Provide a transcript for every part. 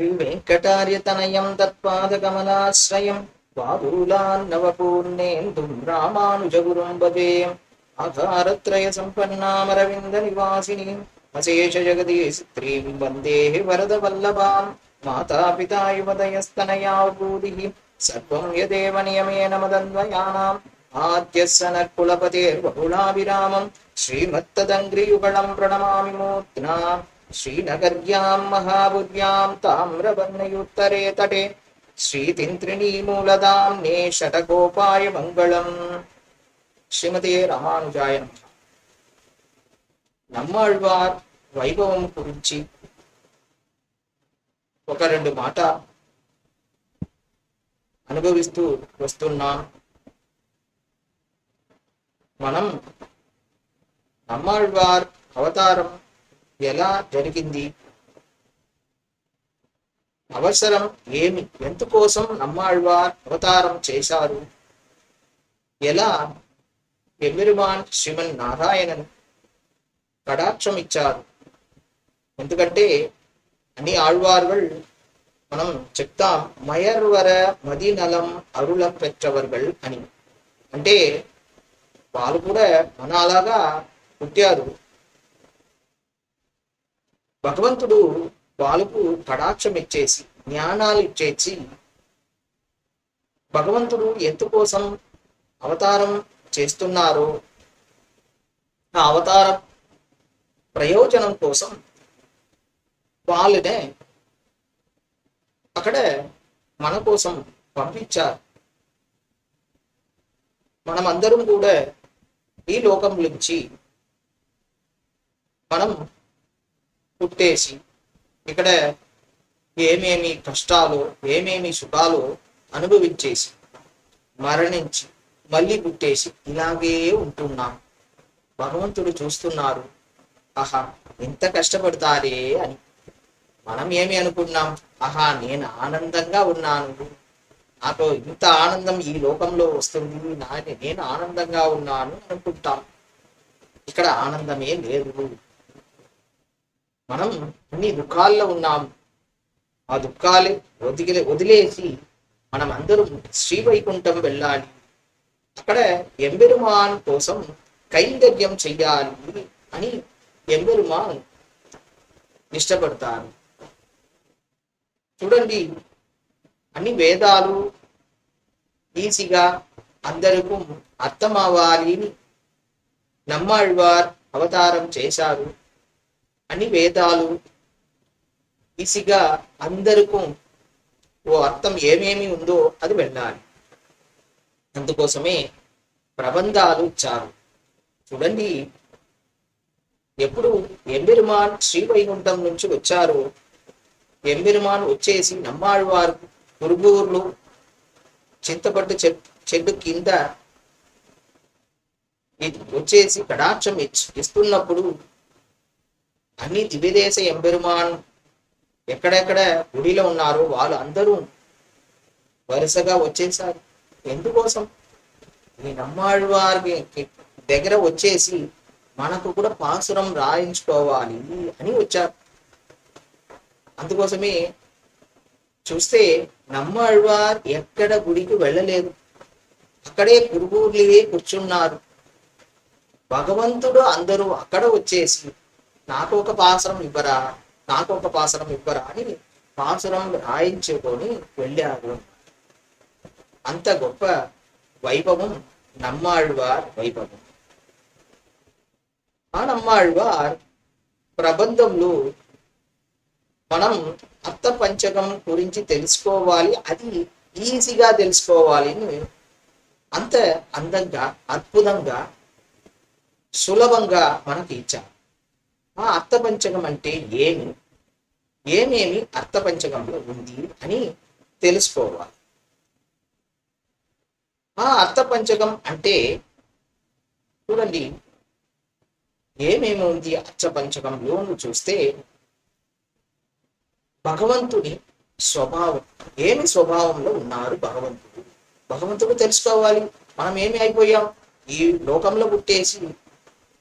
श्रीवेङ्कटार्यतनयं तत्पादकमलाश्रयं वादूलान्नवपूर्णेन्दुं रामानुजगुरुं भजे आकारत्रयसम्पन्नामरविन्दनिवासिनीम् अशेषजगदीस्त्रीं वन्देः वरदवल्लभां मातापितायुवदयस्तनयावबूधिः सर्वं यदेव नियमेन मदन्वयानाम् आद्यः श्रीमत्तदङ्घ्रियुगलं प्रणमामि मूर्त्ना మదన్వయానాం ఆద్యస్స శ్రీనగర్యాం మహాబుద్ధ్యాం తామ్రవర్ణయుత్తరే తటే. శ్రీతింత్రిణీమూలదాం నే షటకోపాయ మంగళం. శ్రీమతే రామానుజాయ నమః. నమ్మాళ్వార్ వైభవం గురించి ఒక రెండు మాట అనుభవిస్తూ వస్తున్నాం. మనం నమ్మాళ్వార్ అవతారం ఎలా జరిగింది? అవసరం ఏమి? ఎందుకోసం నమ్మాళ్వార్ అవతారం చేశారు? ఎలా? ఎమిరుమాన్ శ్రీమన్ నారాయణను కడాక్షం ఇచ్చారు. ఎందుకంటే అన్ని ఆழ்వాர்கள் మనం చెప్తాం మయర్వర మదినలం అరుళం పెற்றவர்கள் అని. అంటే వాళ్ళు కూడా మన అలాగా పుట్టారు. భగవంతుడు వాళ్ళకు కడాక్షం ఇచ్చేసి జ్ఞానాలు ఇచ్చేసి భగవంతుడు ఎందుకోసం అవతారం చేస్తున్నారో ఆ అవతార ప్రయోజనం కోసం వాళ్ళనే అక్కడ మన కోసం పంపించారు. మనమందరం కూడా ఈ లోకం నుంచి మనం పుట్టేసి ఇక్కడ ఏమేమి కష్టాలు ఏమేమి సుఖాలు అనుభవించేసి మరణించి మళ్ళీ పుట్టేసి ఇలాగే ఉంటున్నాం. భగవంతుడు చూస్తున్నారు. ఆహా ఎంత కష్టపడతారే అని. మనం ఏమి అనుకున్నాం? ఆహా నేను ఆనందంగా ఉన్నాను. నాతో ఇంత ఆనందం ఈ లోకంలో వస్తుంది. నా నేను ఆనందంగా ఉన్నాను అనుకుంటాం. ఇక్కడ ఆనందమే లేదు. మనం అన్ని దుఃఖాల్లో ఉన్నాం. ఆ దుఃఖాలు వదిలే వదిలేసి మనం అందరం శ్రీవైకుంఠం వెళ్ళాలి. అక్కడ ఎంబెరుమాన్ కోసం కైంకర్యం చెయ్యాలి అని ఎంబెరుమాన్ ఇష్టపడతారు చూడండి అన్ని వేదాలు ఈజీగా అందరికీ అర్థమవ్వాలి అని నమ్మాళ్వార్ అవతారం చేశారు. అని వేదాలు ఈజీగా అందరికీ ఓ అర్థం ఏమేమి ఉందో అది వెళ్ళాలి అందుకోసమే ప్రబంధాలు ఇచ్చారు. చూడండి ఎప్పుడు ఎంబెరుమాన్ శ్రీవైకుంఠం నుంచి వచ్చారు ఎంబెరుమాన్ వచ్చేసి నమ్మాళ్వారు పురుగుర్లు చింతపట్టు చెట్టు కింద వచ్చేసి కడాక్షం ఇస్తున్నప్పుడు అన్ని దివ్యదేశ ఎంబెరుమాన్ ఎక్కడెక్కడ గుడిలో ఉన్నారో వాళ్ళు అందరూ వరుసగా వచ్చేసారు. ఎందుకోసం? ఈ నమ్మాళ్వారి దగ్గర వచ్చేసి మనకు కూడా పాసురం రాయించుకోవాలి అని వచ్చారు. అందుకోసమే చూస్తే నమ్మాళ్వార్ ఎక్కడ గుడికి వెళ్ళలేదు. అక్కడే గురుగుర్లే కూర్చున్నారు. భగవంతుడు అందరూ అక్కడ వచ్చేసి నాకు ఒక పాసరం ఇవ్వరా నాకు ఒక పాసరం ఇవ్వరా అని పాసురం రాయించుకొని వెళ్ళారు అంత గొప్ప వైభవం నమ్మాళ్వార్ వైభవం. ఆ నమ్మాళ్వార్ ప్రబంధంలో మనం అత్త పంచకం గురించి తెలుసుకోవాలి అది ఈజీగా తెలుసుకోవాలి అంత అందంగా అద్భుతంగా సులభంగా మనకి ఇచ్చారు. ఆ అర్థపంచకం అంటే ఏమి? ఏమేమి అర్థపంచకంలో ఉంది అని తెలుసుకోవాలి. ఆ అర్థపంచకం అంటే చూడండి ఏమేమి ఉంది అర్థపంచకంలో చూస్తే భగవంతుని స్వభావం ఏమి స్వభావంలో ఉన్నారు భగవంతుడు? భగవంతుడు తెలుసుకోవాలి. మనం ఏమి అయిపోయాం? ఈ లోకంలో పుట్టేసి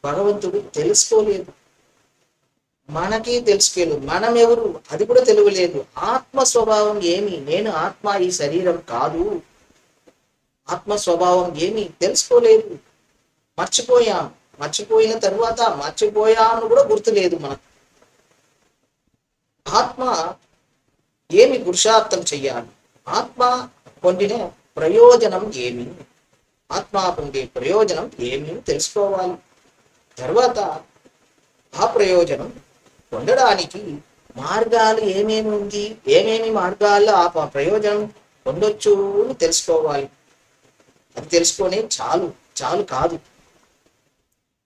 భగవంతుడు తెలుసుకోలేదు. మనకి తెలుసుకోలేదు మనం ఎవరు అది కూడా తెలియలేదు. ఆత్మ స్వభావం ఏమి? నేను ఆత్మ ఈ శరీరం కాదు. ఆత్మ స్వభావం ఏమి? తెలుసుకోలేదు. మర్చిపోయాం. మర్చిపోయిన తరువాత మర్చిపోయాను కూడా గుర్తులేదు మనకు. ఆత్మ ఏమి పురుషార్థం చెయ్యాలి? ఆత్మ పొందిన ప్రయోజనం ఏమి? ఆత్మ పొందే ప్రయోజనం ఏమి? తెలుసుకోవాలి. తర్వాత ఆ ప్రయోజనం పొందడానికి మార్గాలు ఏమేమి ఉంది? ఏమేమి మార్గాల్లో ఆ ప్రయోజనం పొందొచ్చు అని తెలుసుకోవాలి. అది తెలుసుకొని చాలు చాలు కాదు.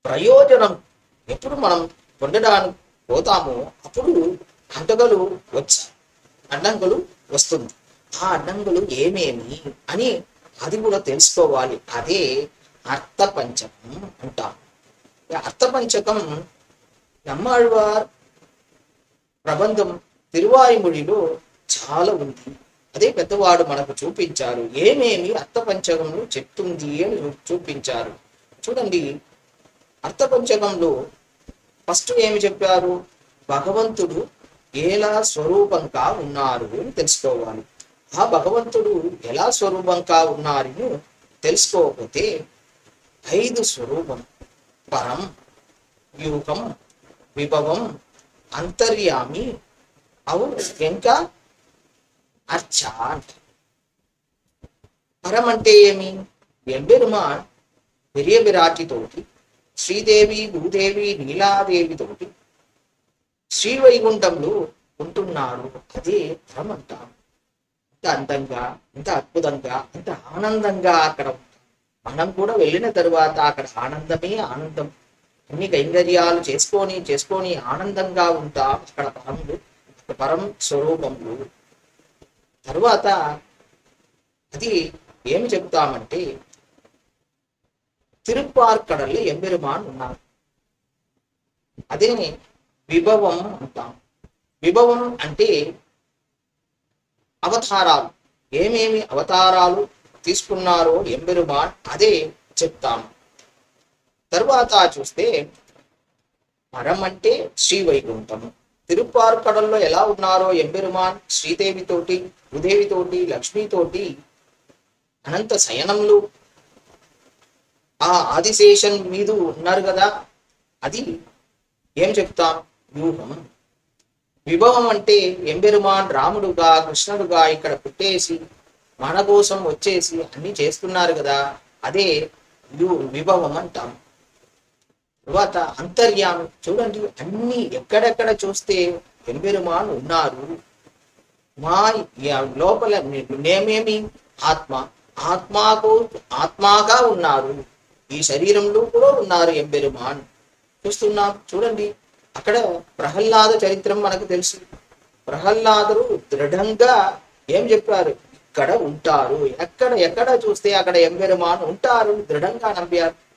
ప్రయోజనం ఎప్పుడు మనం పొందడానికి పోతామో అప్పుడు అడ్డగలు వచ్చి అడ్డంకులు వస్తుంది. ఆ అడ్డంకులు ఏమేమి అని అది కూడా తెలుసుకోవాలి. అదే అర్థపంచకం అంటాం. అర్థపంచకం నమ్మాழ்వార్ ప్రబంధం తిరువాయుమొழிలో చాలా ఉంది. అదే పెద్దవాడు మనకు చూపించారు. ఏమేమి అర్థపంచకంలో చెప్తుంది అని చూపించారు. చూడండి అర్థపంచకంలో ఫస్ట్ ఏమి చెప్పారు? భగవంతుడు ఎలా స్వరూపంగా ఉన్నారు అని తెలుసుకోవాలి. ఆ భగవంతుడు ఎలా స్వరూపంగా ఉన్నారని తెలుసుకోకపోతే ఐదు స్వరూపం. పరం వ్యూహం విభవం అంతర్యామి అవును ఇంకా అర్చ అంట. పరం అంటే ఏమి? ఎంబెరుమాన్ పెరియ శ్రీదేవి భూదేవి నీలాదేవితోటి శ్రీవైకుంఠంలో ఉంటున్నారు అదే పరం అంటాం ఇంత అందంగా ఇంత అద్భుతంగా ఇంత ఆనందంగా అక్కడ మనం కూడా వెళ్ళిన తరువాత అక్కడ ఆనందమే ఆనందం. అన్ని కైంకర్యాలు చేసుకొని చేసుకొని ఆనందంగా ఉంటాం అక్కడ పరములు పరం స్వరూపములు. తరువాత అది ఏమి చెప్తామంటే కడలి ఎంబెరుమాన్ ఉన్నారు. అదే విభవం అంటాం. విభవం అంటే అవతారాలు. ఏమేమి అవతారాలు తీసుకున్నారో ఎంబెరుమాన్ అదే చెప్తాము. తరువాత చూస్తే పరం అంటే శ్రీ వైకుంఠము తిరుప్పార్కడల్లో ఎలా ఉన్నారో ఎంబెరుమాన్ శ్రీదేవితోటి భూదేవితోటి లక్ష్మీతోటి అనంత శయనంలో ఆ ఆదిశేషన్ మీద ఉన్నారు కదా అది ఏం చెప్తాం? వ్యూహం విభవం అంటే ఎంబెరుమాన్ రాముడుగా కృష్ణుడుగా ఇక్కడ పుట్టేసి మన కోసం వచ్చేసి అన్ని చేస్తున్నారు కదా అదే వ్యూ- విభవం అంటాం తర్వాత అంతర్యామి చూడండి అన్ని ఎక్కడెక్కడ చూస్తే ఎంబెరుమాన్ ఉన్నారు. మా లోపల నే- నేమేమి? ఆత్మ. ఆత్మకు ఆత్మగా ఉన్నారు. ఈ శరీరంలో కూడా ఉన్నారు ఎంబెరుమాన్. చూస్తున్నాం చూడండి అక్కడ ప్రహ్లాద చరిత్రం మనకు తెలుసు. ప్రహ్లాదుడు దృఢంగా ఏం చెప్పారు? ఇక్కడ ఉంటారు. ఎక్కడ ఎక్కడ చూస్తే అక్కడ ఎంబెరుమాన్ ఉంటారు దృఢంగా నమ్మారు.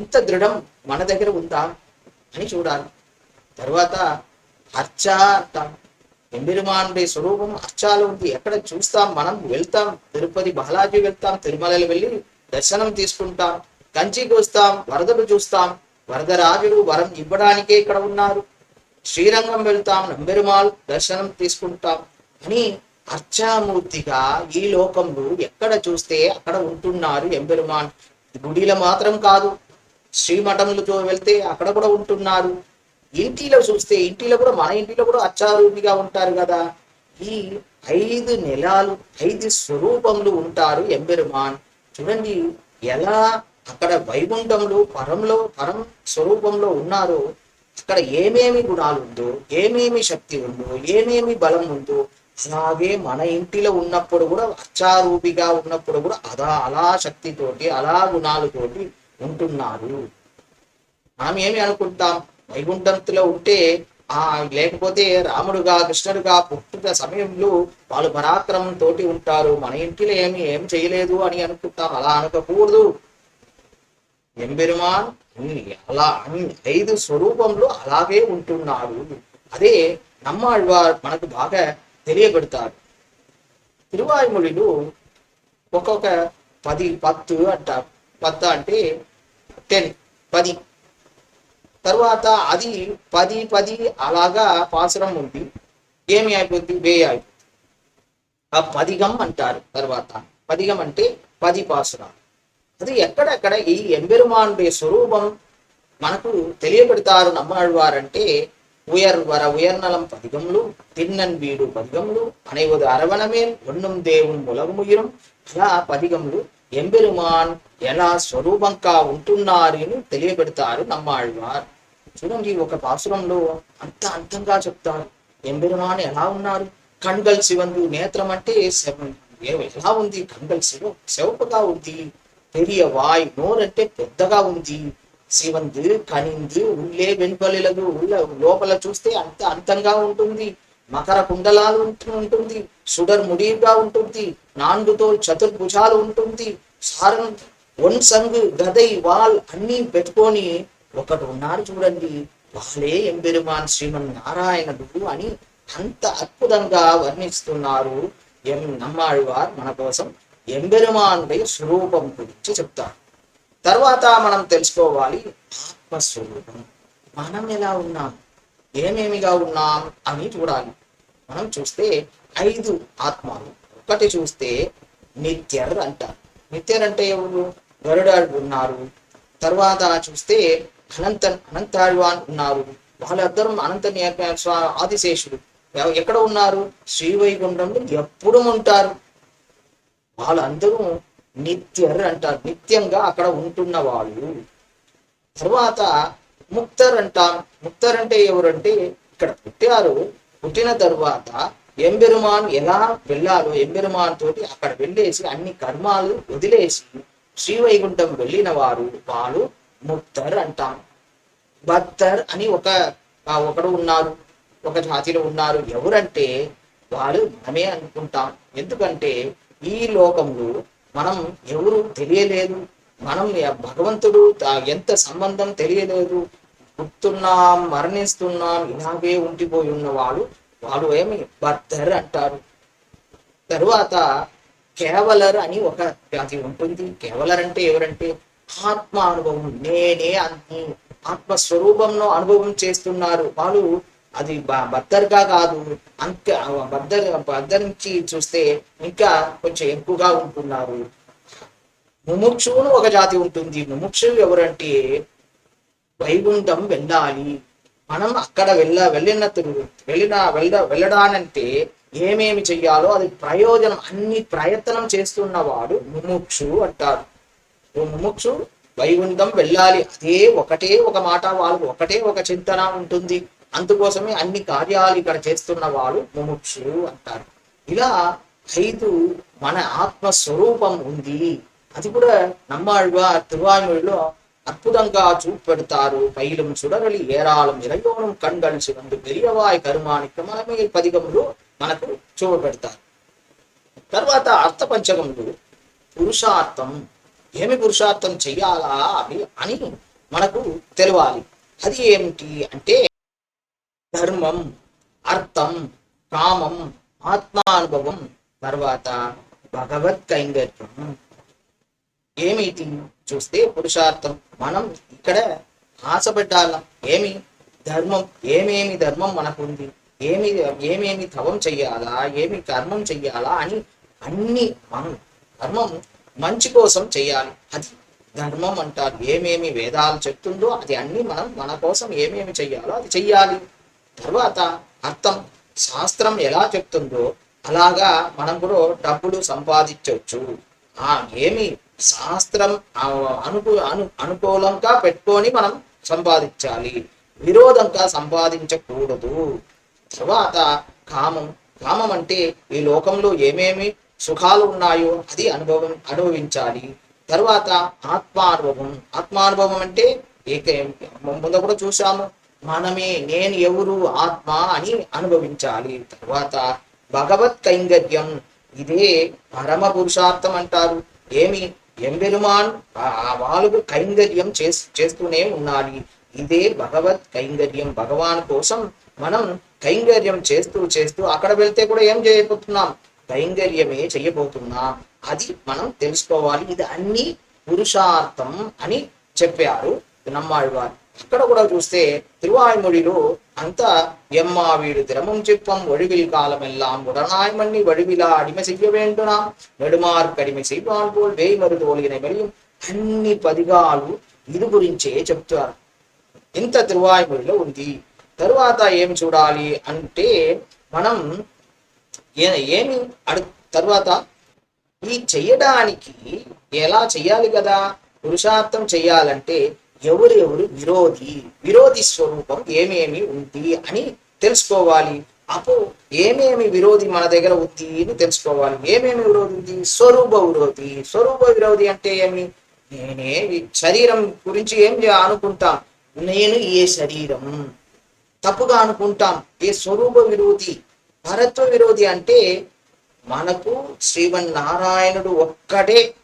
ఇంత దృఢం మన దగ్గర ఉందా అని చూడాలి. తర్వాత అర్చ అంటాం ఎంబెరుమానుడి స్వరూపం అర్చాలు ఉంది. ఎక్కడ చూస్తాం? మనం వెళ్తాం. తిరుపతి బాలాజీ వెళ్తాం. తిరుమలలో వెళ్ళి దర్శనం తీసుకుంటాం. కంచికి వస్తాం. వరదలు చూస్తాం. వరదరాజుడు వరం ఇవ్వడానికే ఇక్కడ ఉన్నారు. శ్రీరంగం వెళ్తాం. నంబెరుమాల్ దర్శనం తీసుకుంటాం. అని అర్చామూర్తిగా ఈ లోకంలో ఎక్కడ చూస్తే అక్కడ ఉంటున్నారు ఎంబెరుమాన్? గుడిలో మాత్రం కాదు. శ్రీమఠములతో వెళ్తే అక్కడ కూడా ఉంటున్నారు. ఇంటిలో చూస్తే ఇంటిలో కూడా మన ఇంటిలో కూడా అచ్చారూపిగా ఉంటారు కదా. ఈ ఐదు నెలలు ఐదు స్వరూపములు ఉంటారు ఎంబెరుమాన్. చూడండి ఎలా అక్కడ వైకుంఠంలో పరంలో పరం స్వరూపంలో ఉన్నారో అక్కడ ఏమేమి గుణాలు ఉందో ఏమేమి శక్తి ఉందో ఏమేమి బలం ఉందో అలాగే మన ఇంటిలో ఉన్నప్పుడు కూడా అచ్చారూపిగా ఉన్నప్పుడు కూడా అదా అలా శక్తితోటి అలా గుణాలతోటి ఉంటున్నారు. మనం ఏమి అనుకుంటాం? వైకుంఠంలో ఉంటే ఆ లేకపోతే రాముడుగా కృష్ణుడుగా పుట్టిన సమయంలో వాళ్ళు పరాక్రమం తోటి ఉంటారు. మన ఇంటిలో ఏమి ఏం చేయలేదు అని అనుకుంటాం. అలా అనుకోకూడదు. ఎంబెరుమాన్ అలా ఐదు స్వరూపంలో అలాగే ఉంటున్నారు అదే నమ్మాళ్వారు మనకు బాగా తెలియబెడతారు తిరువాయుముడిలో ఒక్కొక్క పది పత్తు అంటారు. పత్త అంటే టెన్ పది. తర్వాత అది పది పది అలాగా పాసురం ఉంది. ఏమి అయిపోద్ది? వే అయిపోద్ది. ఆ పదిగం అంటారు తర్వాత. పదిగం అంటే పది పాసురం అది ఎక్కడెక్కడ ఈ ఎంబెరుమానుడి స్వరూపం మనకు తెలియబెడతారు నమ్మాడు వారంటే ఉయర్ వర ఉయర్నలం పదిగములు తిన్నన్ వీడు పదిగములు பதிகம்லும் అరవణమే அரவணமேல் ஒன்னும் தேவும் ఇలా పదిగములు ఎంబెరుమాన్ ఎలా స్వరూపంగా ఉంటున్నారని అని తెలియబెడతారు నమ్మాழ்వార్. చూడండి ఒక పాసురంలో అంత అంతంగా చెప్తారు. ఎంబెరుమాన్ ఎలా ఉన్నారు? కండల్ శివందు నేత్రం అంటే ఎలా ఉంది? కండల్ శివ శవపుగా ఉంది. పెరియ వాయ్ నోరంటే పెద్దగా ఉంది. శివందు కనిందు ఉల్లే వెనుపలిలకు ఉల్ల లోపల చూస్తే అంత అంతంగా ఉంటుంది. మకర కుండలాలు ఉంటుంది సుడర్ ముడిగా ఉంటుంది నాండుతో చతుర్భుజాలు ఉంటుంది. సారం వన్ సంగు గదై వాల్ అన్ని పెట్టుకొని ఒకడు ఉన్నారు చూడండి. వాళ్ళే ఎంబెరుమాన్ శ్రీమన్ నారాయణుడు అని అంత అద్భుతంగా వర్ణిస్తున్నారు. ఎం నమ్మాళ్వార్ మన కోసం ఎంబెరుమానుడి స్వరూపం గురించి చెప్తారు. తర్వాత మనం తెలుసుకోవాలి ఆత్మస్వరూపం. మనం ఎలా ఉన్నాం? ఏమేమిగా ఉన్నాం అని చూడాలి. మనం చూస్తే ఐదు ఆత్మలు. ఒకటి చూస్తే నిత్యర్ అంటారు నిత్యర్ అంటే ఎవరు? గరుడాడు ఉన్నారు. తర్వాత చూస్తే అనంత అనంతాళ్వాన్ ఉన్నారు. వాళ్ళిద్దరం అనంత ఆదిశేషుడు. ఎక్కడ ఉన్నారు? శ్రీవైకుంఠంలో ఎప్పుడు ఉంటారు? వాళ్ళందరూ నిత్యర్ అంటారు. నిత్యంగా అక్కడ ఉంటున్న వాళ్ళు. తర్వాత ముక్తర్ అంటారు ముక్తర్ అంటే ఎవరంటే ఇక్కడ పుట్టారు పుట్టిన తర్వాత ఎంబెరుమాన్ ఎలా వెళ్ళాలో ఎంబెరుమాన్ తోటి అక్కడ వెళ్ళేసి అన్ని కర్మాలు వదిలేసి శ్రీవైకుంఠం వెళ్ళిన వారు వాళ్ళు ముక్తర్ అంటాం భక్తర్ అని ఒక ఒకడు ఉన్నారు ఒక జాతిలో ఉన్నారు. ఎవరంటే వాళ్ళు మనమే అనుకుంటాం. ఎందుకంటే ఈ లోకంలో మనం ఎవరు తెలియలేదు. మనం భగవంతుడు ఎంత సంబంధం తెలియలేదు. పుట్టున్నాం మరణిస్తున్నాం ఇలాగే ఉండిపోయి ఉన్న వాళ్ళు వాళ్ళు ఏమి? భక్తర్ అంటారు. తరువాత కేవలర్ అని ఒక జాతి ఉంటుంది. కేవలర్ అంటే ఎవరంటే ఆత్మ అనుభవం. నేనే అన్ని ఆత్మ స్వరూపంలో అనుభవం చేస్తున్నారు. వాళ్ళు అది బ- బద్దర్గా కాదు. అంక బద్దర్ బద్దర్ నుంచి చూస్తే ఇంకా కొంచెం ఎక్కువగా ఉంటున్నారు. ముముక్షువును ఒక జాతి ఉంటుంది. ముముక్షువు ఎవరంటే వైకుంఠం వెళ్ళాలి. మనం అక్కడ వెళ్ళ వెళ్ళిన వెళ్ళిన వెళ్ళ వెళ్ళడానంటే ఏమేమి చెయ్యాలో అది ప్రయోజనం అన్ని ప్రయత్నం చేస్తున్నవాడు ముముక్షు అంటారు. ముముక్షు వైకుంఠం వెళ్ళాలి. అదే ఒకటే ఒక మాట వాళ్ళకు ఒకటే ఒక చింతన ఉంటుంది. అందుకోసమే అన్ని కార్యాలు ఇక్కడ చేస్తున్న వాడు ముముక్షు అంటారు. ఇలా ఐదు మన ఆత్మ స్వరూపం ఉంది. అది కూడా నమ్మాడుగా తిరువాయుడిలో அற்புதங்கா చూపెడతారు పైలం சுடரளி ஏராளம் இறையோனும் கண்கள் சிவந்து பெரியவாய் కరుమాణిక మనమేల్ పదిగములు మనకు చూపెడతారు తర్వాత అర్థ పంచకములు పురుషార్థం ఏమి పురుషార్థం చెయ్యాలా అని అని మనకు తెలవాలి అది ఏమిటి అంటే ధర్మం అర్థం కామం ఆత్మానుభవం తర్వాత భగవత్ కైంగర్యం ఏమిటి చూస్తే పురుషార్థం. మనం ఇక్కడ ఆశపడ్డాల ఏమి ధర్మం? ఏమేమి ధర్మం మనకు ఉంది ఏమి ఏమేమి తవం చెయ్యాలా? ఏమి కర్మం చెయ్యాలా అని అన్ని మనం ధర్మం మంచి కోసం చెయ్యాలి. అది ధర్మం అంటారు. ఏమేమి వేదాలు చెప్తుందో అది అన్ని మనం మన కోసం ఏమేమి చెయ్యాలో అది చెయ్యాలి. తర్వాత అర్థం. శాస్త్రం ఎలా చెప్తుందో అలాగా మనం కూడా డబ్బులు సంపాదించవచ్చు. ఆ ఏమి శాస్త్రం అనుకు అను అనుకూలంగా పెట్టుకొని మనం సంపాదించాలి. విరోధంగా సంపాదించకూడదు. తర్వాత కామం కామం అంటే ఈ లోకంలో ఏమేమి సుఖాలు ఉన్నాయో అది అనుభవం అనుభవించాలి. తర్వాత ఆత్మానుభవం. ఆత్మానుభవం అంటే ఏక ముందు కూడా చూసాము మనమే నేను ఎవరు ఆత్మ అని అనుభవించాలి. తర్వాత భగవత్ కైంగర్యం ఇదే పరమ పురుషార్థం అంటారు. ఏమి? ఎంబెరుమాన్ ఆ- ఆ వాళ్ళకు కైంగర్యం చేస్ చేస్తూనే ఉండాలి ఇదే భగవత్ కైంగర్యం. భగవాన్ కోసం మనం కైంగర్యం చేస్తూ చేస్తూ అక్కడ వెళ్తే కూడా ఏం చేయబోతున్నాం? కైంగర్యమే చేయబోతున్నాం. అది మనం తెలుసుకోవాలి. ఇది అన్ని పురుషార్థం అని చెప్పారు. నమ్మాళ్వారు ఇక్కడ కూడా చూస్తే తిరువాయుముడిలు అంతా ఎమ్మా వీడు ద్రమం చెప్పం ఒడివిల్ కాలమెల్లాం ఉడనాయమణి వడివిలా అడిమ చెయ్య వేంటున్నా నడుమార్పు అడిమ చెయ్యాలి వేయి మరుదు ఒలిగిన మరియు అన్ని పదిగాలు ఇది గురించే చెప్తారు. ఇంత తిరువాయుముడిలో ఉంది. తరువాత ఏం చూడాలి అంటే మనం ఏమి అడు తర్వాత ఈ చెయ్యడానికి ఎలా చెయ్యాలి కదా? పురుషార్థం చెయ్యాలంటే ఎవరెవరు విరోధి? విరోధి స్వరూపం ఏమేమి ఉంది అని తెలుసుకోవాలి. అప్పుడు ఏమేమి విరోధి మన దగ్గర ఉంది అని తెలుసుకోవాలి. ఏమేమి విరోధి ఉంది? స్వరూప విరోధి. స్వరూప విరోధి అంటే ఏమి? నేనే శరీరం గురించి ఏం చే- అనుకుంటాం? నేను ఏ శరీరం? తప్పుగా అనుకుంటాం. ఏ స్వరూప విరోధి? పరత్వ విరోధి అంటే మనకు శ్రీమన్నారాయణుడు ఒక్కడే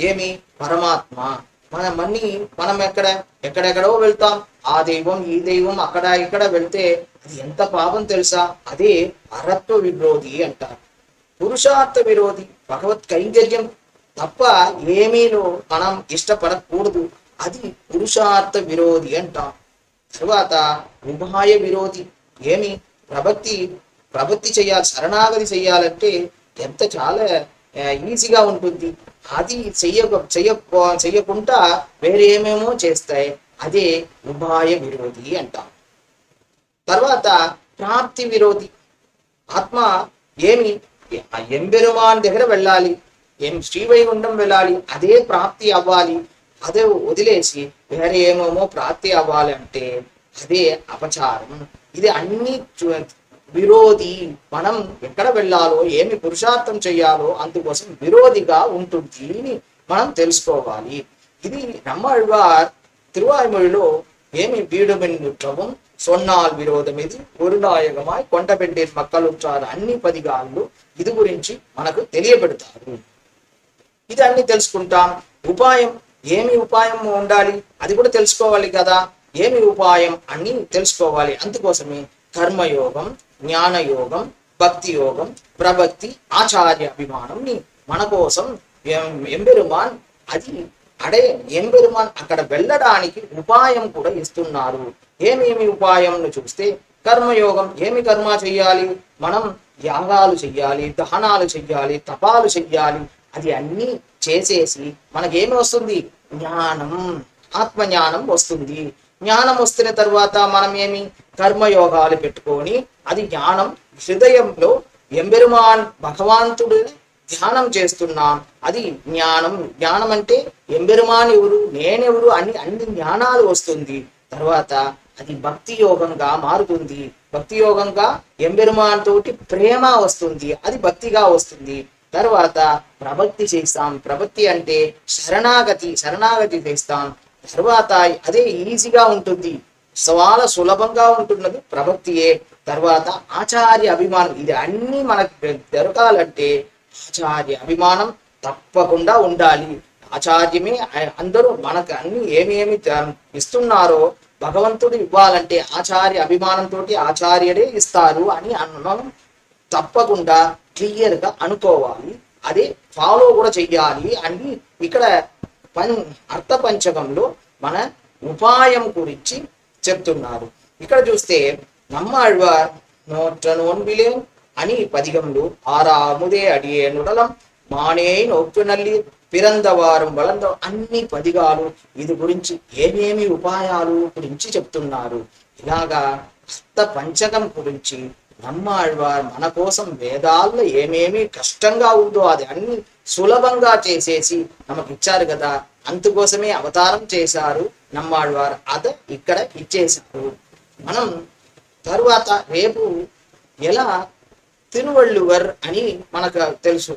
ఏమి? పరమాత్మ. మనమన్నీ మనం ఎక్కడ ఎక్కడెక్కడో వెళ్తాం. ఆ దైవం ఈ దైవం అక్కడ ఇక్కడ వెళ్తే అది ఎంత పాపం తెలుసా? అదే అరత్వ విరోధి అంటారు. పురుషార్థ విరోధి భగవత్ కైంకర్యం తప్ప ఏమీలో మనం ఇష్టపడకూడదు. అది పురుషార్థ విరోధి అంటాం. తర్వాత ఉభాయ విరోధి ఏమి? ప్రభక్తి ప్రభక్తి చేయాలి శరణాగతి చేయాలంటే ఎంత చాలా ఈజీగా ఉంటుంది. అది చెయ్యక చెయ్య చెయ్యకుండా వేరేమేమో చేస్తాయి. అదే ఉపాయ విరోధి అంటాం. తర్వాత ప్రాప్తి విరోధి. ఆత్మ ఏమి? ఎంబెరుమాన్ దగ్గర వెళ్ళాలి. ఏం శ్రీవైకుంఠం వెళ్ళాలి. అదే ప్రాప్తి అవ్వాలి. అదే వదిలేసి వేరే ఏమేమో ప్రాప్తి అవ్వాలి అంటే అదే అపచారం. ఇది అన్ని విరోధి మనం ఎక్కడ వెళ్ళాలో ఏమి పురుషార్థం చేయాలో అందుకోసం విరోధిగా ఉంటుంది. అని మనం తెలుసుకోవాలి. ఇది நம்மாழ்வார் తిరువాయిమూడిలో ఏమి வீடுமென் ఉత్సవం சொன்னால் విరోధం ఇది. గురునాయకమాయ్ కొండపెండే మక్కలు ఉంటారు అన్ని పదిగాళ్ళు ఇది గురించి మనకు తెలియబెడతారు. ఇది అన్ని తెలుసుకుంటాం. ఉపాయం ఏమి ఉపాయం ఉండాలి? అది కూడా తెలుసుకోవాలి కదా. ఏమి ఉపాయం అని తెలుసుకోవాలి. అందుకోసమే కర్మయోగం జ్ఞానయోగం భక్తి యోగం ప్రభక్తి ఆచార్య అభిమానంని మన కోసం ఎం- ఎంబెరుమాన్ అది అడే ఎంబెరుమాన్ అక్కడ వెళ్ళడానికి ఉపాయం కూడా ఇస్తున్నారు. ఏమేమి ఉపాయంను చూస్తే కర్మయోగం ఏమి కర్మ చెయ్యాలి? మనం యాగాలు చెయ్యాలి దహనాలు చెయ్యాలి తపాలు చెయ్యాలి అది అన్ని చేసేసి మనకేమి వస్తుంది జ్ఞానం ఆత్మజ్ఞానం వస్తుంది. జ్ఞానం వస్తున్న తర్వాత మనం ఏమి? కర్మయోగాలు పెట్టుకొని అది జ్ఞానం హృదయంలో ఎంబెరుమాన్ భగవంతుడు ధ్యానం చేస్తున్నాం. అది జ్ఞానం. జ్ఞానం అంటే ఎంబెరుమాన్ ఎవరు? నేనెవరు? అని అన్ని జ్ఞానాలు వస్తుంది. తర్వాత అది భక్తి యోగంగా మారుతుంది. భక్తి యోగంగా ఎంబెరుమాన్ తోటి ప్రేమ వస్తుంది. అది భక్తిగా వస్తుంది. తర్వాత ప్రభక్తి చేస్తాం. ప్రభక్తి అంటే శరణాగతి శరణాగతి చేస్తాం. తర్వాత అదే ఈజీగా ఉంటుంది. సవాల సులభంగా ఉంటున్నది ప్రభక్తియే తర్వాత ఆచార్య అభిమానం. ఇది అన్ని మనకు దొరకాలంటే ఆచార్య అభిమానం తప్పకుండా ఉండాలి. ఆచార్యమే అందరూ మనకు అన్ని ఏమేమి ఇస్తున్నారో భగవంతుడు ఇవ్వాలంటే ఆచార్య అభిమానంతో ఆచార్యుడే ఇస్తారు అని అన్నం తప్పకుండా క్లియర్గా అనుకోవాలి. అదే ఫాలో కూడా చెయ్యాలి అని ఇక్కడ పం అర్థ పంచకంలో మన ఉపాయం గురించి చెప్తున్నారు ఇక్కడ చూస్తే நம்மாழ்வார் நோற்ற நோன்பிலே అని పదిగంలో ఆరాముదే అడియే నుడలం మానే నొప్పు నల్లి పిరందవారం వలంద అన్ని పదిగాలు ఇది గురించి ఏమేమి ఉపాయాలు గురించి చెప్తున్నారు ఇలాగా హస్త పంచకం గురించి నమ్మాళ్వార్ మన కోసం వేదాల్లో ఏమేమి కష్టంగా ఉందో అది అన్ని సులభంగా చేసేసి నమకు ఇచ్చారు కదా. అందుకోసమే అవతారం చేశారు నమ్మాழ்వార్ అత ఇక్కడ ఇచ్చేశారు. మనం తరువాత రేపు ఎలా తిరువళ్ళువర్ అని మనకు తెలుసు.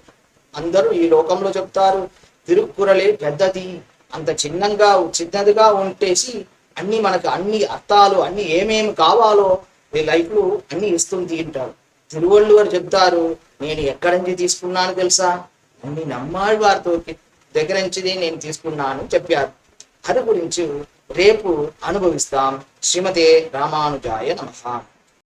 అందరూ ఈ లోకంలో చెప్తారు తిరుక్కురలే పెద్దది అంత చిన్నంగా చిన్నదిగా ఉంటేసి అన్ని మనకు అన్ని అర్థాలు అన్ని ఏమేమి కావాలో ఈ లైఫ్లో అన్ని ఇస్తుంది అంటారు. తిరువళ్ళువర్ చెప్తారు నేను ఎక్కడి నుంచి తీసుకున్నాను తెలుసా? అన్ని నమ్మాడు వారితో దగ్గర నుంచి నేను తీసుకున్నాను చెప్పారు. అది గురించి రేపు అనుభవిస్తాం. శ్రీమతే రామానుజాయ నమః.